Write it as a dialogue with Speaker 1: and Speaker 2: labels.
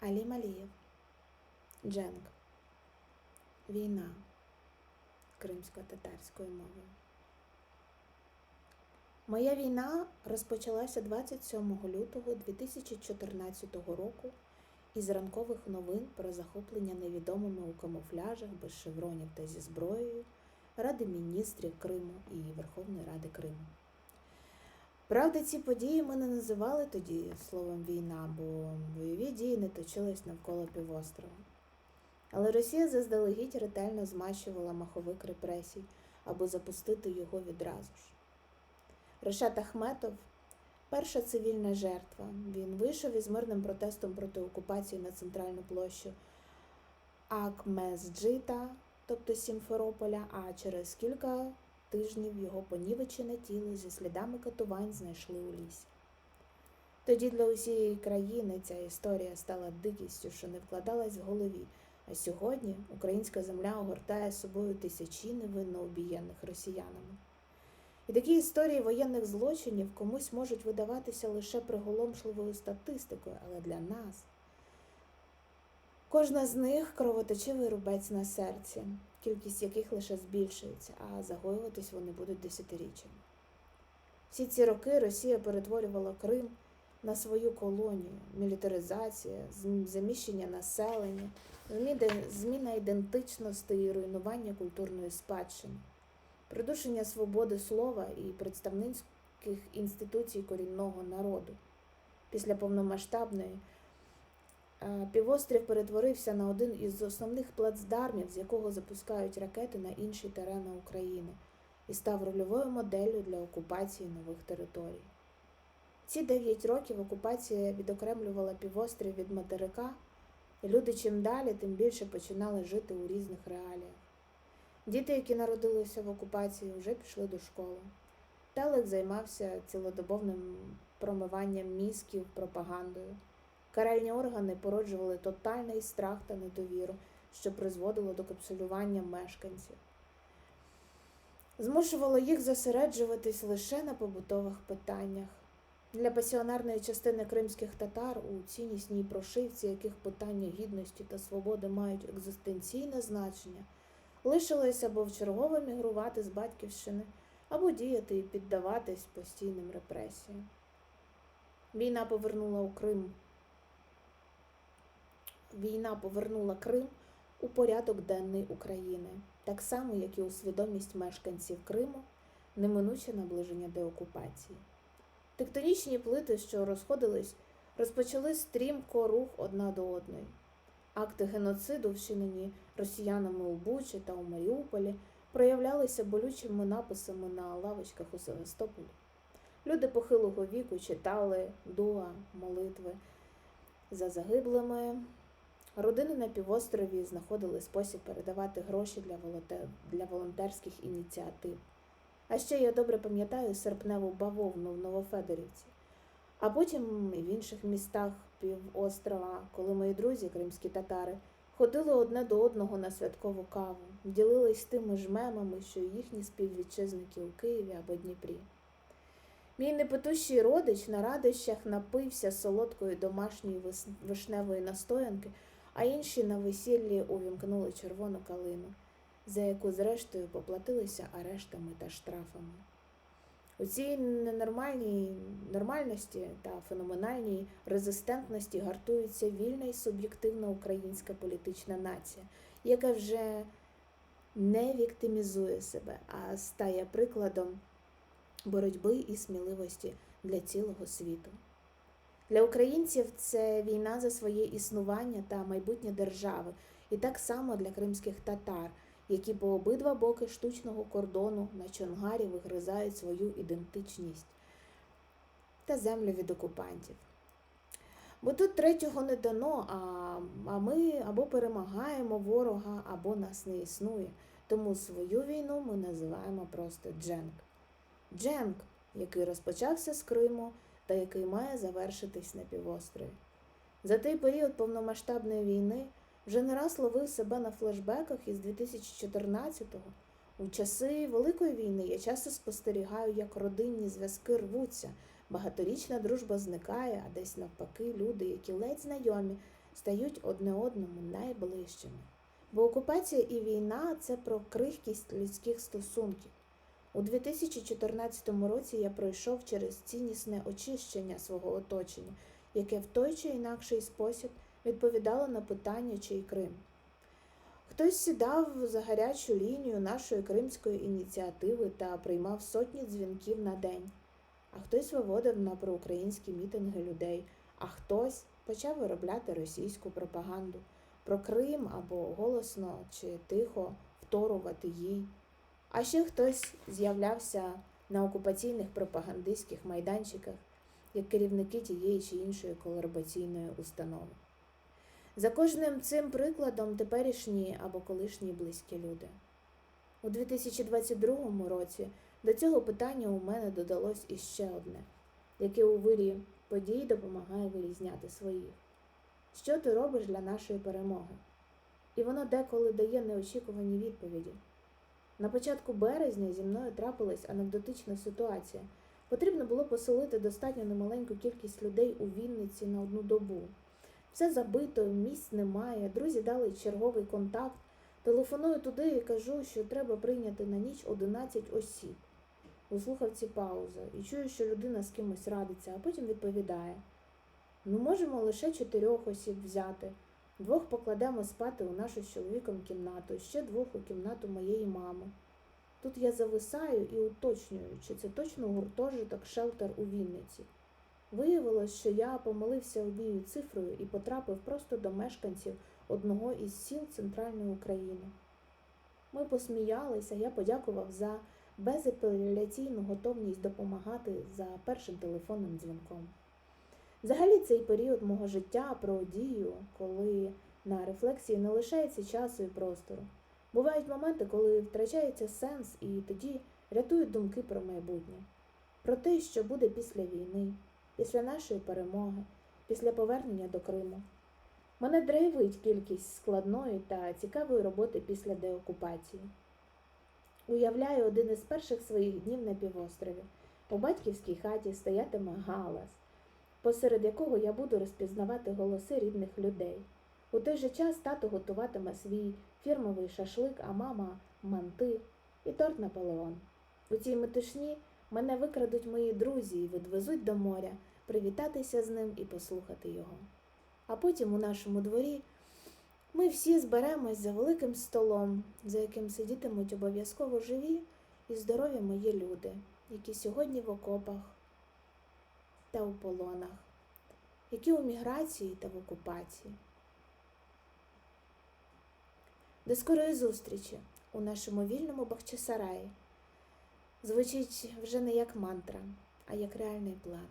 Speaker 1: Алі Малієв. Дженк. Війна кримсько-татарською мовою. Моя війна розпочалася 27 лютого 2014 року із ранкових новин про захоплення невідомими у камуфляжах без шевронів та зі зброєю Ради міністрів Криму і Верховної Ради Криму. Правда, ці події ми не називали тоді словом війна, бо дії не точились навколо півострова. Але Росія заздалегідь ретельно змащувала маховик репресій, аби запустити його відразу ж. Решат Ахметов перша цивільна жертва. Він вийшов із мирним протестом проти окупації на центральну площу Акмезджита, тобто Сімферополя, а через кілька тижнів його понівечене тіло зі слідами катувань знайшли у лісі. Тоді для усієї країни ця історія стала дикістю, що не вкладалась в голові. А сьогодні українська земля огортає собою тисячі невинно обієнних росіянами. І такі історії воєнних злочинів комусь можуть видаватися лише приголомшливою статистикою, але для нас кожна з них кровоточивий рубець на серці, кількість яких лише збільшується, а загоюватись вони будуть десятиріччями. Всі ці роки Росія перетворювала Крим на свою колонію, мілітаризація, заміщення населення, зміна ідентичності і руйнування культурної спадщини, придушення свободи слова і представницьких інституцій корінного народу. Після повномасштабної півострів перетворився на один із основних плацдармів, з якого запускають ракети на інші терени України, і став рольовою моделлю для окупації нових територій. Ці дев'ять років окупація відокремлювала півострів від материка, і люди чим далі, тим більше починали жити у різних реаліях. Діти, які народилися в окупації, вже пішли до школи. Телек займався цілодобовним промиванням мізків пропагандою. Каральні органи породжували тотальний страх та недовіру, що призводило до капсулювання мешканців. Змушувало їх зосереджуватись лише на побутових питаннях. Для пасіонарної частини кримських татар у ціннісній прошивці, яких питання гідності та свободи мають екзистенційне значення, лишилось або вчергово мігрувати з батьківщини, або діяти і піддаватись постійним репресіям. Війна повернула у Крим. Війна повернула Крим у порядок денний України, так само, як і у свідомість мешканців Криму, неминуче наближення до окупації. Тектонічні плити, що розходились, розпочали стрімко рух одна до одної. Акти геноциду, вчинені росіянами у Бучі та у Маріуполі, проявлялися болючими написами на лавочках у Севастополі. Люди похилого віку читали дуа, молитви за загиблими. Родини на півострові знаходили спосіб передавати гроші для волонтерських ініціатив. А ще я добре пам'ятаю серпневу бавовну в Новофедорівці, а потім і в інших містах півострова, коли мої друзі, кримські татари, ходили одне до одного на святкову каву, ділились тими ж мемами, що й їхні співвітчизники у Києві або Дніпрі. Мій непотущий родич на радощах напився солодкої домашньої вишневої настоянки, а інші на весіллі увімкнули червону калину за яку, зрештою, поплатилися арештами та штрафами. У цій ненормальній нормальності та феноменальній резистентності гартується вільна і суб'єктивна українська політична нація, яка вже не віктимізує себе, а стає прикладом боротьби і сміливості для цілого світу. Для українців це війна за своє існування та майбутнє держави, і так само для кримських татар які по обидва боки штучного кордону на Чонгарі вигризають свою ідентичність та землю від окупантів. Бо тут третього не дано, а, а ми або перемагаємо ворога, або нас не існує. Тому свою війну ми називаємо просто Дженк. Дженк, який розпочався з Криму та який має завершитись на півострові. За той період повномасштабної війни вже не раз ловив себе на флешбеках із 2014-го. У часи Великої війни я часто спостерігаю, як родинні зв'язки рвуться, багаторічна дружба зникає, а десь навпаки люди, які ледь знайомі, стають одне одному найближчими. Бо окупація і війна це про крихкість людських стосунків. У 2014 році я пройшов через ціннісне очищення свого оточення, яке в той чи інакший спосіб відповідало на питання, чий Крим. Хтось сідав за гарячу лінію нашої кримської ініціативи та приймав сотні дзвінків на день, а хтось виводив на проукраїнські мітинги людей, а хтось почав виробляти російську пропаганду про Крим або голосно чи тихо вторувати їй. А ще хтось з'являвся на окупаційних пропагандистських майданчиках як керівники тієї чи іншої колабораційної установи. За кожним цим прикладом теперішні або колишні близькі люди. У 2022 році до цього питання у мене додалось іще одне, яке у вирі подій допомагає вирізняти своїх. Що ти робиш для нашої перемоги? І воно деколи дає неочікувані відповіді. На початку березня зі мною трапилась анекдотична ситуація. Потрібно було поселити достатньо немаленьку кількість людей у Вінниці на одну добу. Все забито, місць немає. Друзі дали черговий контакт. Телефоную туди і кажу, що треба прийняти на ніч 11 осіб. У слухавці пауза і чую, що людина з кимось радиться, а потім відповідає: ну, можемо лише чотирьох осіб взяти. Двох покладемо спати у нашу з чоловіком кімнату, ще двох у кімнату моєї мами. Тут я зависаю і уточнюю, чи це точно гуртожиток шелтер у Вінниці. Виявилось, що я помилився однією цифрою і потрапив просто до мешканців одного із сіл Центральної України. Ми посміялися, я подякував за безапеляційну готовність допомагати за першим телефонним дзвінком. Взагалі цей період мого життя про дію, коли на рефлексії не лишається часу і простору. Бувають моменти, коли втрачається сенс, і тоді рятують думки про майбутнє, про те, що буде після війни, після нашої перемоги, після повернення до Криму. Мене драйвить кількість складної та цікавої роботи після деокупації. Уявляю один із перших своїх днів на півострові. У батьківській хаті стоятиме галас, посеред якого я буду розпізнавати голоси рідних людей. У той же час тато готуватиме свій фірмовий шашлик, а мама манти і торт Наполеон. У цій метушні мене викрадуть мої друзі і відвезуть до моря, привітатися з ним і послухати його. А потім у нашому дворі ми всі зберемось за великим столом, за яким сидітимуть обов'язково живі і здорові мої люди, які сьогодні в окопах та у полонах, які у міграції та в окупації. До скорої зустрічі у нашому вільному Бахчисараї звучить вже не як мантра, а як реальний план.